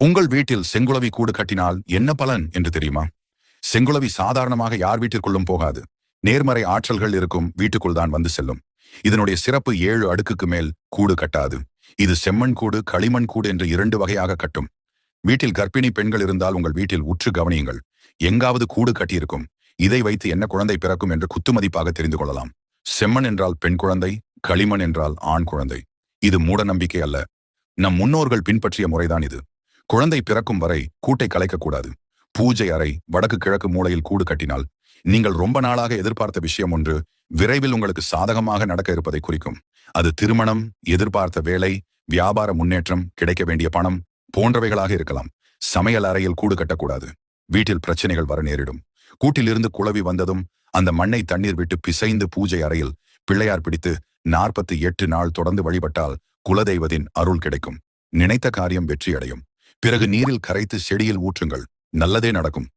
உங்கள் வீட்டில் செங்குளவி கூடு கட்டினால் என்ன பலன் என்று தெரியுமா? செங்குளவி சாதாரணமாக யார் வீட்டிற்குள்ளும் போகாது. நேர்மறை ஆற்றல்கள் இருக்கும் வீட்டுக்குள் தான் வந்து செல்லும். இதனுடைய சிறப்பு ஏழு அடுக்குக்கு மேல் கூடு கட்டாது. இது செம்மண் கூடு களிமண் கூடு என்று இரண்டு வகையாக கட்டும். வீட்டில் கர்ப்பிணி பெண்கள் இருந்தால் உங்கள் வீட்டில் உற்று கவனியுங்கள். எங்காவது கூடு கட்டியிருக்கும். இதை வைத்து என்ன குழந்தை பிறக்கும் என்று குத்துமதிப்பாக தெரிந்து கொள்ளலாம். செம்மண் என்றால் பெண் குழந்தை களிமண் என்றால் ஆண் குழந்தை. இது மூட நம்பிக்கை அல்ல. நம் முன்னோர்கள் பின்பற்றிய முறைதான் இது. குழந்தை பிறக்கும் வரை கூட்டை கலைக்கக்கூடாது பூஜை அறை வடக்கு கிழக்கு மூலையில் கூடு கட்டினால் நீங்கள் ரொம்ப நாளாக எதிர்பார்த்த விஷயம் ஒன்று விரைவில் உங்களுக்கு சாதகமாக நடக்க இருப்பதை குறிக்கும். அது திருமணம் எதிர்பார்த்த வேலை வியாபார முன்னேற்றம் கிடைக்க வேண்டிய பணம் போன்றவைகளாக இருக்கலாம். சமையல் அறையில் கூடு கட்டக்கூடாது. வீட்டில் பிரச்சனைகள் வர நேரிடும். கூட்டிலிருந்து குழவி வந்ததும் அந்த மண்ணை தண்ணீர் விட்டு பிசைந்து பூஜை அறையில் பிள்ளையார் பிடித்து நாற்பத்தி எட்டு நாள் தொடர்ந்து வழிபட்டால் குலதெய்வத்தின் அருள் கிடைக்கும். நினைத்த காரியம் வெற்றியடையும். பிறகு நீரில் கரைத்து செடியில் ஊற்றுங்கள். நல்லதே நடக்கும்.